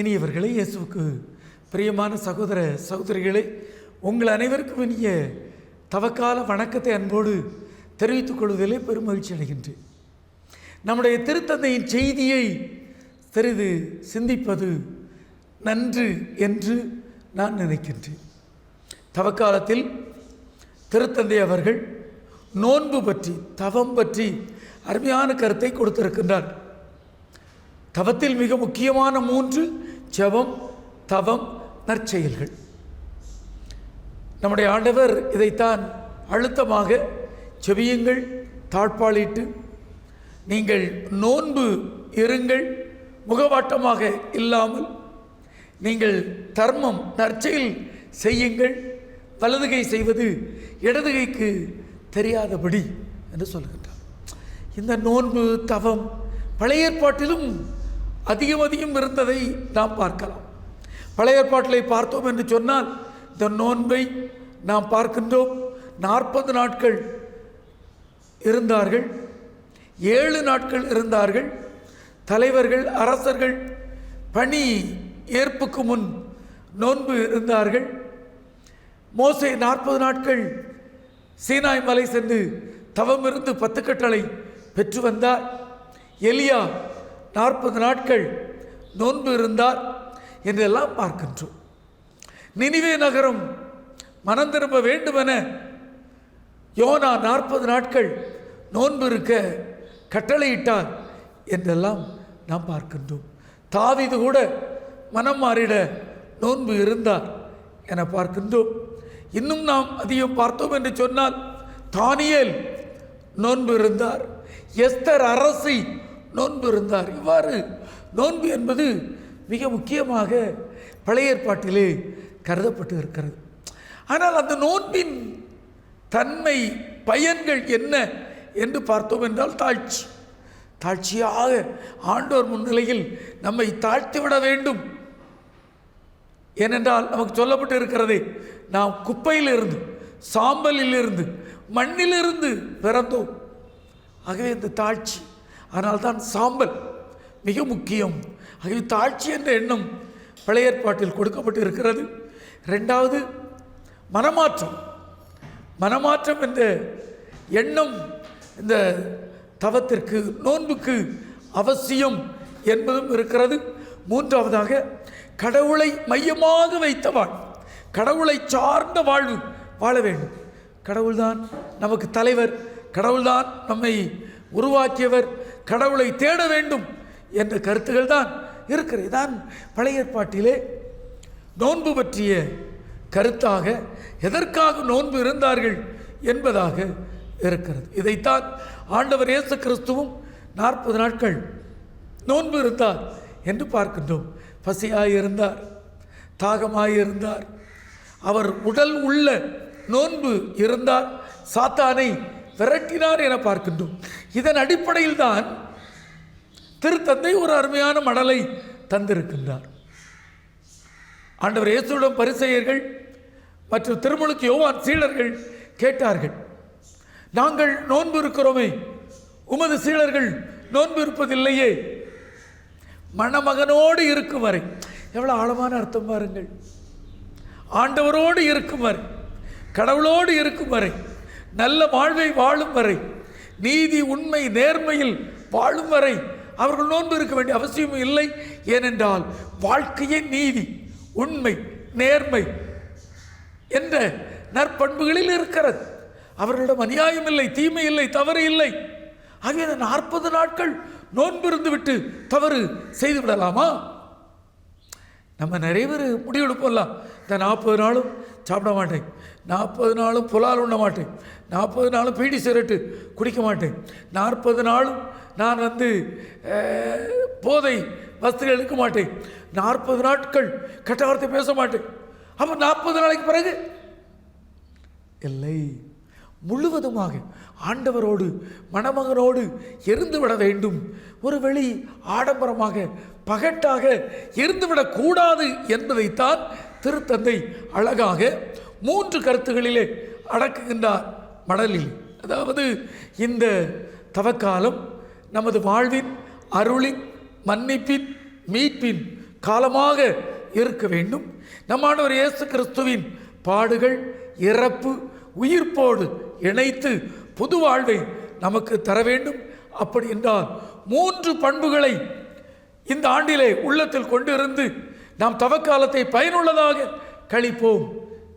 இனியவர்களே இயேசுவுக்கு பிரியமான சகோதர சகோதரிகளே உங்கள் அனைவருக்கும் இனிய தவக்கால வணக்கத்தை அன்போடு தெரிவித்துக் கொள்வதிலே பெருமகிழ்ச்சி அடைகின்றேன். நம்முடைய திருத்தந்தையின் செய்தியை சிறிது சிந்திப்பது நன்று என்று நான் நினைக்கின்றேன். தவக்காலத்தில் திருத்தந்தை அவர்கள் நோன்பு பற்றி தவம் பற்றி அருமையான கருத்தை கொடுத்திருக்கின்றார். தவத்தில் மிக முக்கியமான மூன்று ஜெபம் தவம் நற்செயல்கள். நம்முடைய ஆண்டவர் இதைத்தான் அழுத்தமாக செவியுங்கள் தாழ்பாளிட்டு நீங்கள் நோன்பு இருங்கள் முகவாட்டமாக இல்லாமல் நீங்கள் தர்மம் நற்செயல் செய்யுங்கள். வலதுகை செய்வது இடதுகைக்கு தெரியாதபடி என்று சொல்கின்றார் இந்த நோன்பு தவம் பழைய ஏற்பாட்டிலும் அதிகம் அதிகம் இருந்ததை நாம் பார்க்கலாம். பழைய ஏற்பாட்டிலை பார்த்தோம் என்று சொன்னால் இந்த நோன்பை நாம் பார்க்கின்றோம். நாற்பது நாட்கள் இருந்தார்கள். ஏழு நாட்கள் இருந்தார்கள். தலைவர்கள் அரசர்கள் பணி ஏற்புக்கு முன் நோன்பு இருந்தார்கள். மோசை நாற்பது நாட்கள் சீனாய் மலை சென்று தவமிருந்து பத்து கட்டளை பெற்று வந்தார். எலியா நாற்பது நாட்கள் நோன்பு இருந்தார் என்றெல்லாம் பார்க்கின்றோம். நினைவே நகரம் மனம் திரும்ப வேண்டுமென யோனா நாற்பது நாட்கள் நோன்பு இருக்க கட்டளையிட்டார் என்றெல்லாம் நாம் பார்க்கின்றோம். தாவிது கூட மனம் மாறிட நோன்பு இருந்தார் என பார்க்கின்றோம். இன்னும் நாம் அதிகம் பார்த்தோம் என்று சொன்னால் தானியேல் நோன்பு இருந்தார். எஸ்தர் அரசி நோன்பு இருந்தார். இவ்வாறு நோன்பு என்பது மிக முக்கியமாக பழைய ஏற்பாட்டிலே கருதப்பட்டு இருக்கிறது. ஆனால் அந்த நோன்பின் தன்மை பயன்கள் என்ன என்று பார்த்தோம் என்றால் தாழ்ச்சி. தாழ்ச்சியாக ஆண்டோர் முன்னிலையில் நம்மை தாழ்த்திவிட வேண்டும். ஏனென்றால் நமக்கு சொல்லப்பட்டு இருக்கிறதே நாம் குப்பையிலிருந்து சாம்பலிலிருந்து மண்ணிலிருந்து பிறந்தோம். ஆகவே இந்த தாழ்ச்சி அதனால்தான் சாம்பல் மிக முக்கியம். ஆகவே தாழ்ச்சி என்ற எண்ணம் பழைய ஏற்பாட்டில் கொடுக்கப்பட்டு இருக்கிறது ரெண்டாவது மனமாற்றம். மனமாற்றம் என்ற எண்ணம் இந்த தவத்திற்கு நோன்புக்கு அவசியம் என்பதும் இருக்கிறது. மூன்றாவதாக கடவுளை மையமாக வைத்த வாழ் கடவுளை சார்ந்த வாழ்வு வாழ வேண்டும். கடவுள்தான் நமக்கு தலைவர் கடவுள்தான் நம்மை உருவாக்கியவர் கடவுளை தேட வேண்டும் என்ற கருத்துகள் தான் இருக்கிறது தான் பழைய ஏற்பாட்டிலே நோன்பு பற்றிய கருத்தாக எதற்காக நோன்பு இருந்தார்கள் என்பதாக இருக்கிறது. இதைத்தான் ஆண்டவர் இயேசு கிறிஸ்துவும் நாற்பது நாட்கள் நோன்பு இருந்தார் என்று பார்க்கின்றோம். பசியாக இருந்தார் தாகமாய் இருந்தார். அவர் உடல் உள்ள நோன்பு இருந்தார். சாத்தானை விரட்டினார் என பார்க்கின்றோம். இதன் அடிப்படையில் தான் திருத்தந்தை ஒரு அருமையான மடலை தந்திருக்கின்றார். ஆண்டவர் இயேசுடன் பரிசெயர்கள் மற்றும் திருமுழுக்கு யோவான் சீடர்கள் கேட்டார்கள் நாங்கள் நோன்பு இருக்கிறோமே உமது சீடர்கள் நோன்பு இருப்பதில்லையே மணமகனோடு இருக்கும் வரை. எவ்வளோ ஆழமான அர்த்தம் பாருங்கள். ஆண்டவரோடு இருக்கும் வரை கடவுளோடு இருக்கும் வரை நல்ல வாழ்வை வாழும் வரை நீதி உண்மை நேர்மையில் வாழும் வரை அவர்கள் நோன்பு இருக்க வேண்டிய அவசியம் இல்லை. ஏனென்றால் வாழ்க்கையே நீதி உண்மை நேர்மை என்ற நற்பண்புகளில் இருக்கிறது. அவர்களிடம் அநியாயம் இல்லை தீமை இல்லை தவறு இல்லை. ஆகிய நாற்பது நாட்கள் நோன்பிருந்து விட்டு தவறு செய்து விடலாமா? நம்ம நிறைய பேர் முடிவெடுப்போம்லாம் இந்த நாற்பது நாளும் சாப்பிட மாட்டேன். நாற்பது நாளும் புலால் உண்ண மாட்டேன். நாற்பது நாளும் பீடி சிரட்டு குடிக்க மாட்டேன். நாற்பது நாளும் நான் வந்து போதை வஸ்திரம் எடுக்க மாட்டேன். நாற்பது நாட்கள் கெட்ட வார்த்தை பேச மாட்டேன். அப்போ நாற்பது நாளைக்கு பிறகு? இல்லை. முழுவதுமாக ஆண்டவரோடு மணமகனோடு இருந்துவிட வேண்டும். ஒரு வெளி ஆடம்பரமாக பகட்டாக இருந்துவிடக்கூடாது என்பதைத்தான் திருத்தந்தை அழகாக மூன்று கருத்துகளிலே அடக்குகின்றார் மடலில். அதாவது இந்த தவக்காலம் நமது வாழ்வின் அருளின் மன்னிப்பின் மீட்பின் காலமாக இருக்க வேண்டும். நம்மானவர் இயேசு கிறிஸ்துவின் பாடுகள் இறப்பு உயிர்ப்போடு இணைத்து புது வாழ்வை நமக்கு தர வேண்டும். அப்படி என்றால் மூன்று பண்புகளை இந்த ஆண்டிலே உள்ளத்தில் கொண்டிருந்து நாம் தவக்காலத்தை பயனுள்ளதாக கழிப்போம்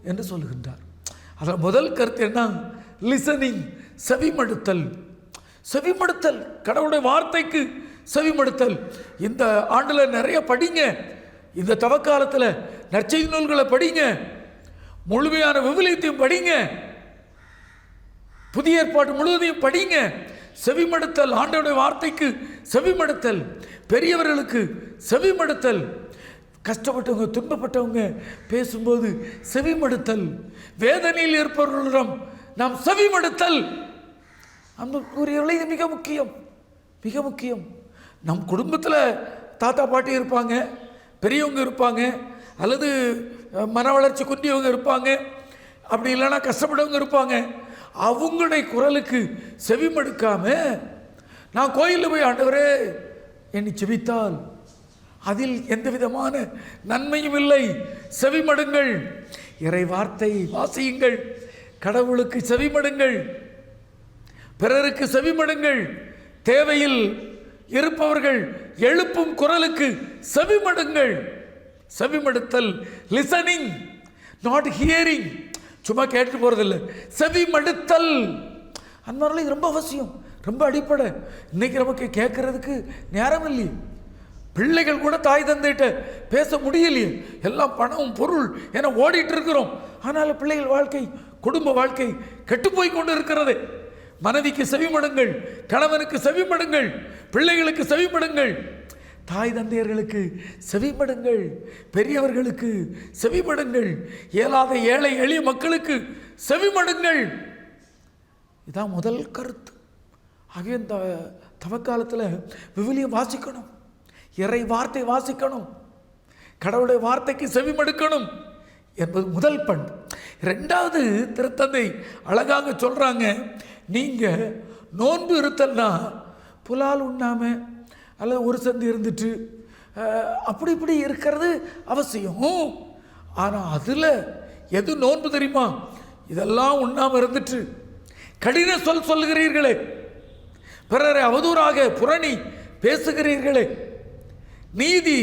என்று சொல்லுகின்றார். அதில் முதல் கருத்து என்ன? லிசனிங் செவிமடுத்தல். செவிமடுத்தல் கடவுளுடைய வார்த்தைக்கு செவிமடுத்தல். இந்த ஆண்டில் நிறைய படிங்க. இந்த தவக்காலத்தில் நற்செய்தி நூல்களை படிங்க. முழுமையான விவிலியத்தையும் படிங்க. புதிய ஏற்பாடு முழுவதையும் படிங்க. செவிமடுத்தல் ஆண்டவருடைய வார்த்தைக்கு செவிமடுத்தல். பெரியவர்களுக்கு செவிமடுத்தல். கஷ்டப்பட்டவங்க துன்பப்பட்டவங்க பேசும்போது செவிமடுத்தல். வேதனையில் இருப்பவர்களிடம் நாம் செவிமடுத்தல். அன்புக்குரியவர்களே இது மிக முக்கியம். மிக முக்கியம். நம் குடும்பத்தில் தாத்தா பாட்டி இருப்பாங்க பெரியவங்க இருப்பாங்க அல்லது மன வளர்ச்சி குன்றியவங்க இருப்பாங்க அப்படி இல்லைன்னா கஷ்டப்பட்டவங்க இருப்பாங்க. அவங்களுடைய குரலுக்கு செவிமடுக்காம நான் கோயிலில் போய் ஆண்டவரே என்னை செபித்தால். அதில் எந்த விதமான நன்மையும் இல்லை. செவிமடுங்கள். இறை வார்த்தை வாசியுங்கள். கடவுளுக்கு செவிமடுங்கள். பிறருக்கு செவிமடுங்கள். தேவையில் இருப்பவர்கள் எழுப்பும் குரலுக்கு செவிமடுங்கள். செவிமடுத்தல் லிசனிங் நாட் ஹியரிங் சும்மா கேட்டு போகிறதில்ல செவிமடுத்தல். அந்த இது ரொம்ப அவசியம். ரொம்ப அடிப்படை. இன்னைக்கு நமக்கு கேட்கறதுக்கு நேரம் இல்லையே. பிள்ளைகள் கூட தாய் தந்தைகிட்ட பேச முடியலையே. எல்லாம் பணம் பொருள் என ஓடிட்டு இருக்கிறோம். ஆனால் பிள்ளைகள் வாழ்க்கை குடும்ப வாழ்க்கை கெட்டுப்போய் கொண்டு இருக்கிறது மனைவிக்கு செவிமடுங்கள் கணவனுக்கு செவிமடுங்கள் பிள்ளைகளுக்கு செவிமடுங்கள். தாய் தந்தையர்களுக்கு செவிமடுங்கள் பெரியவர்களுக்கு செவிமடுங்கள் இயலாத ஏழை எளிய மக்களுக்கு செவிமடுங்கள். இதான் முதல் கருத்து. ஆகிய இந்த தவக்காலத்தில் விவிலியம் வாசிக்கணும். இறை வார்த்தை வாசிக்கணும். கடவுளுடைய வார்த்தைக்கு செவிமடுக்கணும் என்பது முதல் பண்பு ரெண்டாவது திருத்தந்தை அழகாக சொல்கிறாங்க நீங்கள் நோன்பு இருத்தல்னா புலால் உண்ணாமல் அல்லது ஒரு சந்தி இருந்துட்டு அப்படி இப்படி இருக்கிறது அவசியம். ஆனால் அதில் எது நோன்பு தெரியுமா? இதெல்லாம் உண்ணாமல் இருந்துட்டு கடின சொல் சொல்லுகிறீர்களே. பிறரை அவதூறாக புரணி பேசுகிறீர்களே. நீதி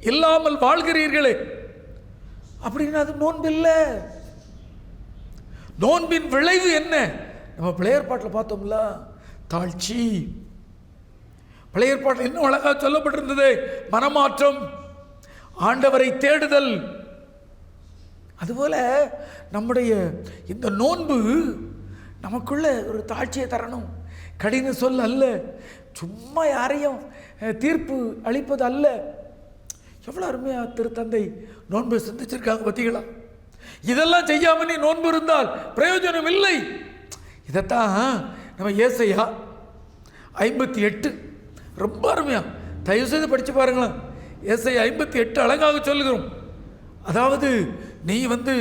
இல்லாமல் வாழ்கிறீர்களே. அப்படின்னு அது நோன்பு இல்லை நோன்பின் விளைவு என்ன? நம்ம பிள்ளையர் பாட்டில் பார்த்தோம்ல தாழ்ச்சி. பிள்ளையர் பாட்டில் இன்னும் அழகாக சொல்லப்பட்டிருந்தது மனமாற்றம் ஆண்டவரை தேடுதல். அதுபோல நம்முடைய இந்த நோன்பு நமக்குள்ள ஒரு தாழ்ச்சியை தரணும். கடின சொல் அல்ல சும்மா யாரையும் தீர்ப்பு அளிப்பது அல்ல. எவ்வளோ அருமையாக திருத்தந்தை நோன்பு சிந்திச்சிருக்காங்க பார்த்தீங்களா? இதெல்லாம் செய்யாம நீ நோன்பு இருந்தால் பிரயோஜனம் இல்லை. இதைத்தான் நம்ம ஏசையா ஐம்பத்தி எட்டு ரொம்ப அருமையாக தயவு செய்து படித்து பாருங்களேன். ஏசையா ஐம்பத்தி எட்டு அழகாக சொல்லுகிறோம். அதாவது நீ வந்து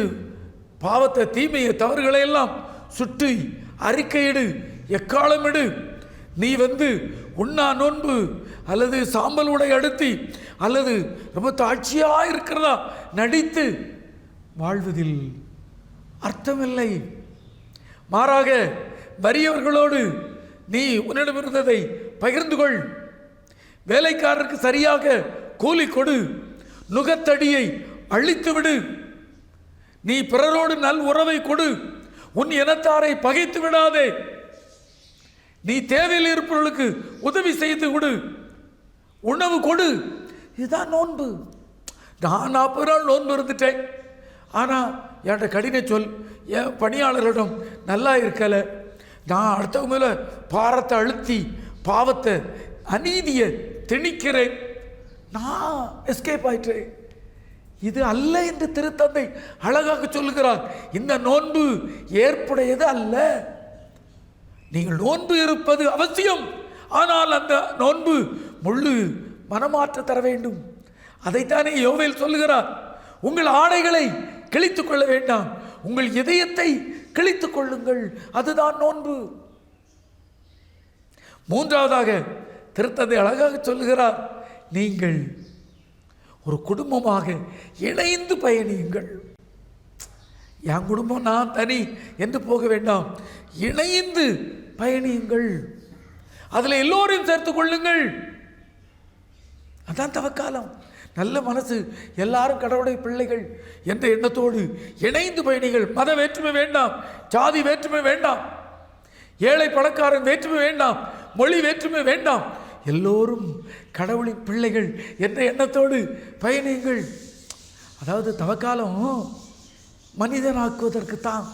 பாவத்தை தீமையை தவறுகளை எல்லாம் சுற்றி அறிக்கையிடு எக்காலமிடு. நீ வந்து உண்ணா நோன்பு அல்லது சாம்பல் உடை அடுத்தி அல்லது ரொம்ப தாட்சியாக இருக்கிறதா நடித்து வாழ்வதில் அர்த்தமில்லை. மாறாக வறியவர்களோடு நீ உன்னிடம் இருந்ததை பகிர்ந்து கொள். வேலைக்காரருக்கு சரியாக கூலி கொடு. நுகத்தடியை அழித்து விடு. நீ பிறரோடு நல் உறவை கொடு. உன் இனத்தாரை பகைத்து விடாதே. நீ தேவையில் இருப்பவர்களுக்கு உதவி செய்து கொடு. உணவு கொடு. இதுதான் நோன்பு. நான் நாற்பது நாள் நோன்பு இருந்துட்டேன். ஆனால் என்கிட்ட கடின சொல் என் பணியாளர்களிடம் நல்லா இருக்கலை. நான் அடுத்தவங்க மேலே பாரத்தை அழுத்தி பாவத்தை அநீதியை திணிக்கிறேன். நான் எஸ்கேப் ஆயிட்டேன். இது அல்ல என்று திருத்தந்தை அழகாக சொல்லுகிறார். இந்த நோன்பு ஏற்புடையது அல்ல. நீங்கள் நோன்பு இருப்பது அவசியம். ஆனால் அந்த நோன்பு முள்ளு மனமாற்ற தர வேண்டும். அதைத்தானே யோவேல் சொல்லுகிறார். உங்கள் ஆடைகளை கிழித்துக் கொள்ள வேண்டாம். உங்கள் இதயத்தை கிழித்துக் கொள்ளுங்கள். அதுதான் நோன்பு. மூன்றாவதாக திருத்தந்தை அழகாக சொல்லுகிறார். நீங்கள் ஒரு குடும்பமாக இணைந்து பயணியுங்கள். என் குடும்பம் நான் தனி என்று போக வேண்டாம். இணைந்து பயணியுங்கள். அதில் எல்லோரையும் சேர்த்து கொள்ளுங்கள். அதான் தவக்காலம். நல்ல மனசு எல்லாரும் கடவுளுடைய பிள்ளைகள் என்ற எண்ணத்தோடு இணைந்து பயணிகள். மத வேற்றுமை வேண்டாம் ஜாதி வேற்றுமை வேண்டாம் ஏழை பணக்காரன் வேற்றுமை வேண்டாம் மொழி வேற்றுமை வேண்டாம். எல்லோரும் கடவுளின் பிள்ளைகள் என்ற எண்ணத்தோடு பயணியுங்கள். அதாவது தவக்காலம் மனிதனாக்குவதற்குத்தான்.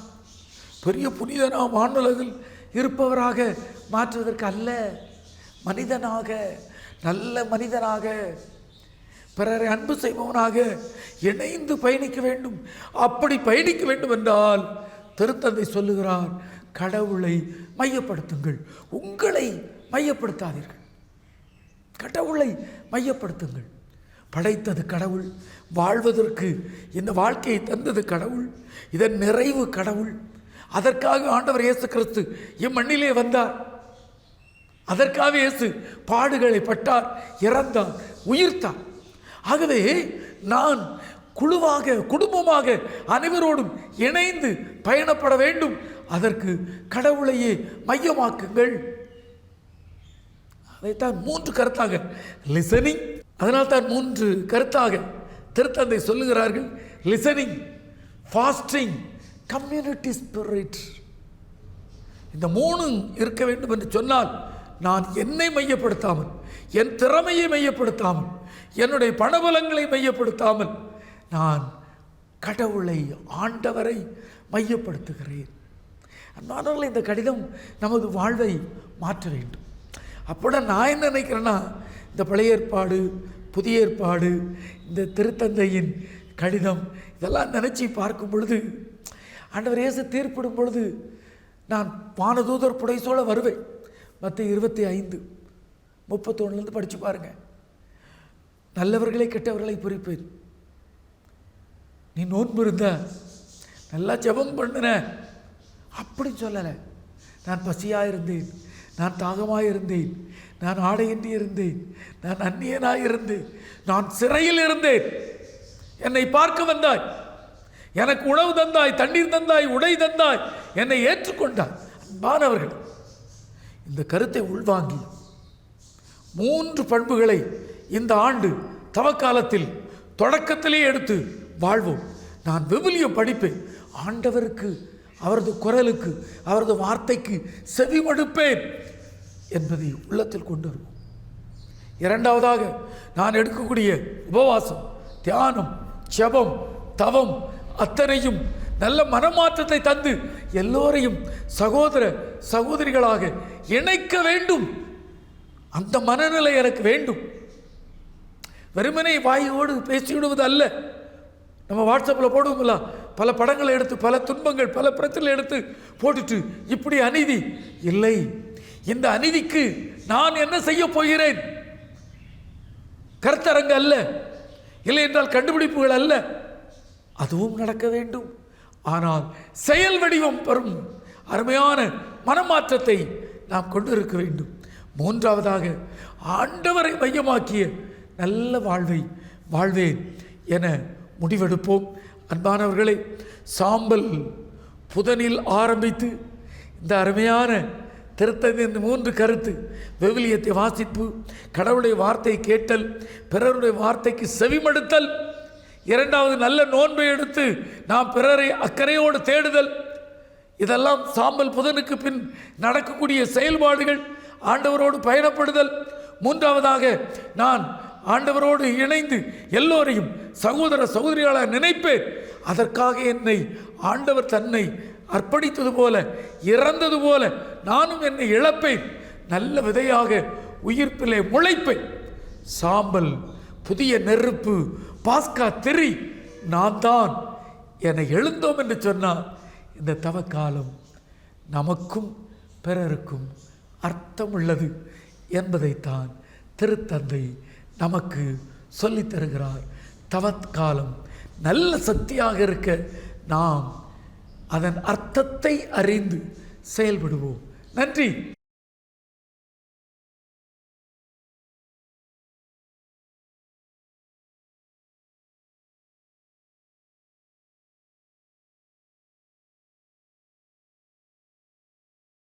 பெரிய புனிதனா வானுலகில் இருப்பவராக மாற்றுவதற்கு அல்ல மனிதனாக நல்ல மனிதனாக பிறரை அன்பு செய்பவனாக இணைந்து பயணிக்க வேண்டும். அப்படி பயணிக்க வேண்டும் என்றால் திருத்தந்தை சொல்லுகிறார் கடவுளை மையப்படுத்துங்கள். உங்களை மையப்படுத்தாதீர்கள். கடவுளை மையப்படுத்துங்கள். படைத்தது கடவுள். வாழ்வதற்கு இந்த வாழ்க்கையை தந்தது கடவுள். இதன் நிறைவு கடவுள். அதற்காக ஆண்டவர் இயேசு கிறிஸ்து இம்மண்ணிலே வந்தார். அதற்காக இயேசு பாடுகளை பட்டார் இறந்தார் உயிர்த்தார். ஆகவே நான் குழுவாக குடும்பமாக அனைவரோடும் இணைந்து பயணப்பட வேண்டும். அதற்கு கடவுளையே மையமாக்குங்கள். அதைத்தான் மூன்று கருத்தாக லிசனிங் அதனால் தான் மூன்று கருத்தாக திருத்தந்தை சொல்லுகிறார்கள். லிசனிங் ஃபாஸ்டிங் கம்யூனிட்டி ஸ்பிரிட் இந்த மூணும் இருக்க வேண்டும் என்று சொன்னால் நான் என்னை மையப்படுத்தாமல் என் திறமையை மையப்படுத்தாமல் என்னுடைய பணபலங்களை மையப்படுத்தாமல் நான் கடவுளை ஆண்டவரை மையப்படுத்துகிறேன். அன்பானவர்களே இந்த கடிதம் நமது வாழ்வை மாற்ற வேண்டும். அப்போட நான் என்ன நினைக்கிறேன்னா இந்த பழைய ஏற்பாடு புதிய ஏற்பாடு இந்த திருத்தந்தையின் கடிதம் இதெல்லாம் நினச்சி பார்க்கும் பொழுது ஆண்டவர் இயேசு தீர்ப்பிடும் பொழுது நான் வானதூதர் புடைசோல வருவேன். மற்ற இருபத்தி ஐந்து முப்பத்தொன்னுலேருந்து படித்து பாருங்கள் நல்லவர்களை கெட்டவர்களை பொறிப்பேன். நீ நோன்பு இருந்த நல்லா ஜெபம் பண்ணின. அப்படின்னு சொல்லலை. நான் பசியாக இருந்தேன். நான் தாகமாக இருந்தேன். நான் ஆடையின்றி இருந்தேன். நான் அந்நியனாக இருந்தேன். நான் சிறையில் இருந்தேன். என்னை பார்க்க வந்தாய். எனக்கு உணவு தந்தாய் தண்ணீர் தந்தாய் உடை தந்தாய். என்னை ஏற்றுக்கொண்டாய். அன்பானவர்கள் இந்த கருத்தை உள்வாங்கி மூன்று பண்புகளை இந்த ஆண்டு தவக்காலத்தில் தொடக்கத்திலே எடுத்து வாழ்வோம். நான் விவிலியம் படிப்பேன். ஆண்டவருக்கு அவரது குரலுக்கு அவரது வார்த்தைக்கு செவிமடுப்பேன். என்பதை உள்ளத்தில் கொண்டு வருவோம். இரண்டாவதாக நான் எடுக்கக்கூடிய உபவாசம் தியானம் ஜெபம் தவம் அத்தனையும் நல்ல மனமாற்றத்தை தந்து எல்லோரையும் சகோதர சகோதரிகளாக இணைக்க வேண்டும். அந்த மனநிலை எனக்கு வேண்டும். வெறுமனை வாயோடு பேசிவிடுவது அல்ல. நம்ம வாட்ஸ்அப்பில் போடுவோம்ல பல படங்களை எடுத்து பல துன்பங்கள் பல பிரச்சனை எடுத்து போட்டுட்டு இப்படி அநீதி இல்லை. இந்த அநீதிக்கு நான் என்ன செய்ய போகிறேன்? கருத்தரங்கு அல்ல இல்லை என்றால் கண்டுபிடிப்புகள் அல்ல. அதுவும் நடக்க வேண்டும். ஆனால் செயல் வடிவம் பெறும் அருமையான மனமாற்றத்தை நாம் கொண்டு இருக்க வேண்டும். மூன்றாவதாக ஆண்டவரை மையமாக்கிய நல்ல வாழ்வை வாழ்வேன் என முடிவெடுப்போம். அன்பானவர்களே சாம்பல் புதனில் ஆரம்பித்து இந்த அருமையான திருத்தத்தின் மூன்று கருத்து. வெவிலியத்தை வாசிப்பு கடவுளுடைய வார்த்தை கேட்டல் பிறருடைய வார்த்தைக்கு செவிமடுத்தல். இரண்டாவது நல்ல நோன்பை எடுத்து நாம் பிறரை அக்கறையோடு தேடுதல். இதெல்லாம் சாம்பல் புதனுக்கு பின் நடக்கக்கூடிய செயல்பாடுகள். ஆண்டவரோடு பயணப்படுதல். மூன்றாவதாக நான் ஆண்டவரோடு இணைந்து எல்லோரையும் சகோதர சகோதரிகளாக நினைப்பேன். அதற்காக என்னை ஆண்டவர் தன்னை அர்ப்பணித்தது போல இறந்தது போல நானும் என்னை இழப்பேன். நல்ல விதையாக உயிர்ப்பிலே முளைப்பேன். சாம்பல் புதிய நெருப்பு பாஸ்கா திரி நான் தான் என எழுந்தோம் என்று சொன்னால் இந்த தவக்காலம் நமக்கும் பிறருக்கும் அர்த்தம் உள்ளது என்பதைத்தான் திருத்தந்தை நமக்கு சொல்லித் தருகிறார். தவக்காலம் நல்ல சக்தியாக இருக்க நாம் அதன் அர்த்தத்தை அறிந்து செயல்படுவோம். நன்றி.